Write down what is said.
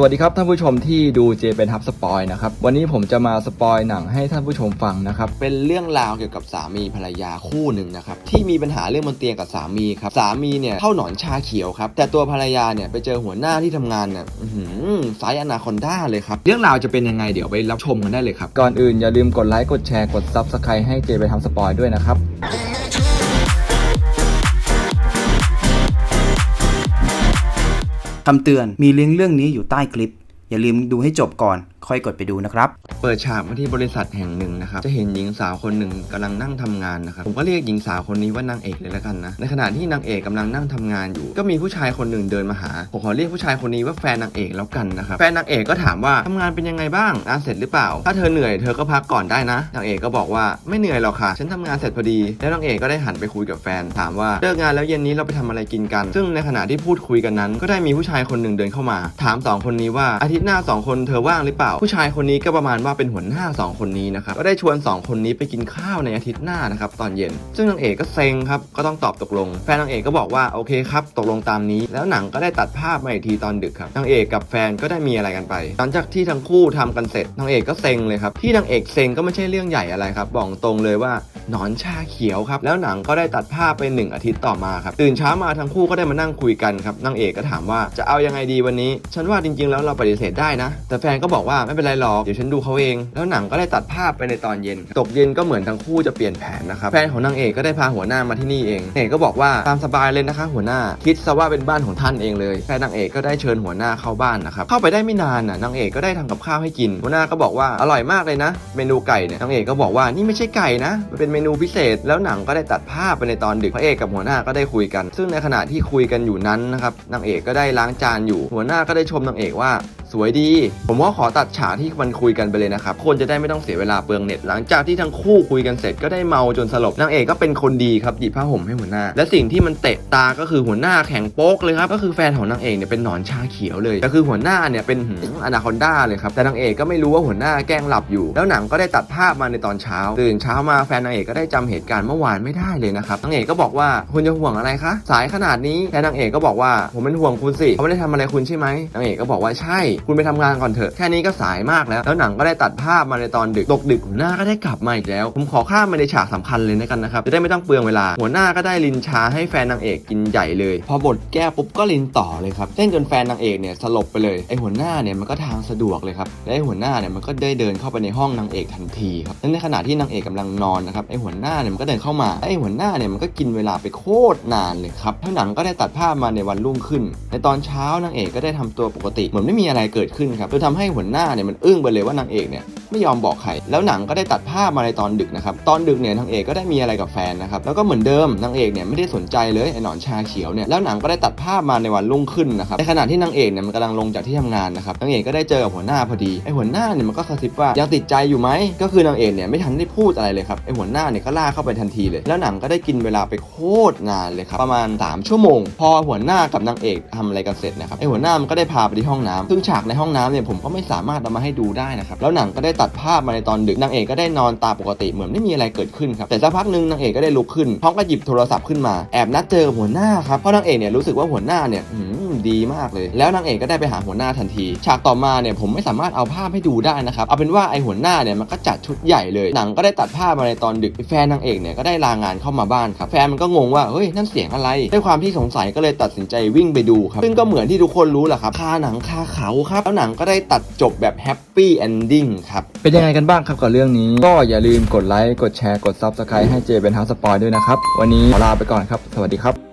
สวัสดีครับท่านผู้ชมที่ดูเจเป็นทับสปอยนะครับ วันนี้ผมจะมาสปอยหนังให้ท่านผู้ชมฟังนะครับ เป็นเรื่องราวเกี่ยวกับสามีภรรยาคู่หนึ่งนะครับ ที่มีปัญหาเรื่องบนเตียงกับสามีครับ สามีเนี่ยเข้าหนอนชาเขียวครับ แต่ตัวภรรยาเนี่ยไปเจอหัวหน้าที่ทำงานเนี่ยหือสายอนาคอนด้าเลยครับ เรื่องราวจะเป็นยังไงเดี๋ยวไปรับชมกันได้เลยครับ ก่อนอื่นอย่าลืมกดไลค์กดแชร์กดซับสไครต์ให้เจไปทำสปอยด้วยนะครับ คำเตือนมีลิงก์เรื่องนี้อยู่ใต้คลิป อย่าลืมดูให้จบก่อน ค่อยกดไปดูนะครับ เปิดฉากมาที่บริษัทแห่งหนึ่งนะครับ จะเห็นหญิงสาวคนหนึ่งกำลังนั่งทำงานนะครับ ผมก็เรียกหญิงสาวคนนี้ว่านางเอกเลยแล้วกันนะ ในขณะที่นางเอกกำลังนั่งทำงานอยู่ ก็มีผู้ชายคนหนึ่งเดินมาหา ผมขอเรียกผู้ชายคนนี้ว่าแฟนนางเอกแล้วกันนะครับ แฟนนางเอกก็ถามว่าทำงานเป็นยังไงบ้างงานเสร็จหรือเปล่า ถ้าเธอเหนื่อยเธอก็พักก่อนได้นะ นางเอกก็บอกว่าไม่เหนื่อยหรอกค่ะ ฉันทำงานเสร็จพอดี แล้วนางเอกก็ได้หันไปคุยกับแฟน ถามว่าเลิกงานแล้วเย็นนี้เราไปทำอะไรกินกัน ซึ่งในขณะที่พูดคุยกันนั้น ก็ได้มีผู้ชายคนหนึ่งเดินเข้ามา ถามสองคนนี้ว่าอาทิตย์หน้าสองคนเธอว่างหรือเปล่า ผู้ชายคนนี้ก็ประมาณว่าเป็นหัวหน้าสองคนนี้นะครับก็ได้ชวนสองคนนี้ไปกินข้าวในอาทิตย์หน้านะครับตอนเย็น ซึ่งนางเอกก็เซ็งครับก็ต้องตอบตกลง แฟนนางเอกก็บอกว่าโอเคครับตกลงตามนี้ แล้วหนังก็ได้ตัดภาพมาอีกทีตอนดึกครับนางเอกกับแฟนก็ได้มีอะไรกันไป หลังจากที่ทั้งคู่ทำกันเสร็จนางเอกก็เซ็งเลยครับที่นางเอกเซ็งก็ไม่ใช่เรื่องใหญ่อะไรครับบอกตรงเลยว่า หนอนชาเขียวครับแล้วหนังก็ได้ตัดภาพไปหนึ่งอาทิตย์ต่อมาครับตื่นเช้ามาทั้งคู่ก็ได้มานั่งคุยกันครับนางเอกก็ถามว่าจะเอายังไงดีวันนี้ ฉันว่าจริงๆ แล้วเราปฏิเสธได้นะ แต่แฟนก็บอกว่าไม่เป็นไรหรอกเดี๋ยวฉันดูเขาเอง แล้วหนังก็ได้ตัดภาพไปในตอนเย็น ตกเย็นก็เหมือนทั้งคู่จะเปลี่ยนแผนนะครับแฟนของนางเอกก็ได้พาหัวหน้ามาที่นี่เองเอกก็บอกว่าตามสบายเลยนะคะ หัวหน้าคิดซะว่าเป็นบ้านของท่านเองเลยแฟนนางเอกก็ได้เชิญหัวหน้าเข้าบ้านนะครับเข้าไปได้ไม่นานน่ะนางเอกก็ได้ทำกับข้าวให้กิน หัวหน้าก็บอกว่าอร่อยมากเลยนะ เมนูไก่เนี่ยนางเอกก็บอกว่านี่ไม่ใช่ไก่นะมันเป็นเมนูพิเศษ แล้วหนังก็ได้ตัดภาพไปในตอนดึกพระเอกกับหัวหน้าก็ได้คุยกัน ซึ่งในขณะที่คุยกันอยู่นั้นนะครับนางเอกก็ได้ล้างจานอยู่ หัวหน้าก็ได้ชมนางเอกว่าสวยดี ผมว่าขอตัดฉากที่มันคุยกันไปเลยนะครับ คนจะได้ไม่ต้องเสียเวลาเปลืองเน็ต หลังจากที่ทั้งคู่คุยกันเสร็จก็ได้เมาจนสลบนางเอกก็เป็นคนดีครับหยิบผ้าห่มให้หัวหน้า และสิ่งที่มันเตะตาก็คือหัวหน้าแข็งโป๊กเลยครับก็คือแฟนของนางเอกเนี่ยเป็นหนอนชาเขียวเลยก็คือหัวหน้าเนี่ยเป็นอนาคอนด้าเลยครับแต่นางเอกก็ไม่รู้ว่าหัวหน้าแกล้งหลับอยู่ แล้วหนังก็ได้ตัดภาพมาในตอนเช้า ตื่นเช้ามาแฟนนางเอกก็ได้จำเหตุการณ์เมื่อวานไม่ได้เลยนะครับนางเอกก็บอกว่าคุณจะห่วงอะไรคะสายขนาดนี้แฟนนางเอกก็บอกว่าผมเป็นห่วงคุณสิเขาไม่ได้ทำอะไรคุณใช่ไหมนางเอกก็บอกว่าใช่คุณไปทำงานก่อนเถอะแค่นี้ก็สายมากแล้ว แล้วหนังก็ได้ตัดภาพมาในตอนดึกตกดึกหัวหน้าก็ได้กลับมาอีกแล้ว ผมขอข้ามไปในฉากสำคัญเลยนะกันนะครับจะได้ไม่ต้องเปลืองเวลา หัวหน้าก็ได้ลินชาให้แฟนนางเอกกินใหญ่เลย พอบทแก้ปุ๊บก็ลินต่อเลยครับเล่นจนแฟนนางเอกเนี่ยสลบไปเลยไอหัวหน้าเนี่ยมันก็ทางสะดวกเลยครับและไอหัวหน้าเนี่ยมันก็ได้เดินเข้าไปในห้องนางเอกทันทีครับและในขณะที่นางเอกกำลังนอนนะครับไอหัวหน้าเนี่ยมันก็เดินเข้ามาไอหัวหน้าเนี่ยมันก็กินเวลาไปโคตรนานเลยครับแล้วหนังก็ได้ตัดภาพมาในวันรุ่งขึ้น ในตอนเช้านางเอกก็ได้ทำตัวปกติเหมือนไม่มีอะไรเกิดขึ้นครับจนทำให้หัวหน้าเนี่ยมันอึ้งไปเลยว่านางเอกเนี่ย ไม่ยอมบอกใคร แล้วหนังก็ได้ตัดภาพมาในตอนดึกนะครับ ตอนดึกเนี่ยนางเอกก็ได้มีอะไรกับแฟนนะครับ แล้วก็เหมือนเดิมนางเอกเนี่ยไม่ได้สนใจเลยไอ้หนอนชาเขียวเนี่ย แล้วหนังก็ได้ตัดภาพมาในวันรุ่งขึ้นนะครับ ในขณะที่นางเอกเนี่ยมันกำลังลงจากที่ทำงานนะครับ นางเอกก็ได้เจอกับหัวหน้าพอดี ไอ้หัวหน้าเนี่ยมันก็กระซิบว่ายังติดใจอยู่ไหม ก็คือนางเอกเนี่ยไม่ทันได้พูดอะไรเลยครับ ไอ้หัวหน้าเนี่ยก็ล่าเข้าไปทันทีเลย แล้วหนังก็ได้กินเวลาไปโคตรนานเลยครับประมาณ 3 ชั่วโมง พอหัวหน้ากับนางเอกทำอะไรกันเสร็จนะครับ ไอ้หัวหน้ามันก็ได้พาไปที่ห้องน้ำซึ่งฉากในห้องน้ำเนี่ยผมก็ไม่สามารถเอามาให้ดูได้นะครับ แล้วหนังก็ได้ตัดภาพมาในตอนดึกนางเอกก็ได้นอนตามปกติเหมือนไม่มีอะไรเกิดขึ้นครับแต่สักพักหนึ่งนางเอกก็ได้ลุกขึ้นพร้อมกับหยิบโทรศัพท์ขึ้นมาแอบนัดเจอหัวหน้าครับเพราะนางเอกเนี่ยรู้สึกว่าหัวหน้าเนี่ยดีมากเลย แล้วนางเอกก็ได้ไปหาหัวหน้าทันที ฉากต่อมาเนี่ยผมไม่สามารถเอาภาพให้ดูได้นะครับเอาเป็นว่าไอหัวหน้าเนี่ยมันก็จัดชุดใหญ่เลยหนังก็ได้ตัดภาพมาในตอนดึกแฟนนางเอกเนี่ยก็ได้ลางานเข้ามาบ้านครับแฟนมันก็งงว่าเฮ้ยนั่นเสียงอะไร ด้วยความที่สงสัยก็เลยตัดสินใจวิ่งไปดูครับซึ่งก็เหมือนที่ทุกคนรู้แหละครับคาหนังคาเขาครับแล้วหนังก็ได้ตัดจบแบบแฮปปี้เอนดิ้งครับเป็นยังไงกันบ้างครับกับเรื่องนี้ ก็อย่าลืมกดไลค์กดแชร์กด Subscribe ให้เจเป็นทัสปอยด้วยนะครับ วันนี้ขอลาไปก่อนครับ สวัสดีครับ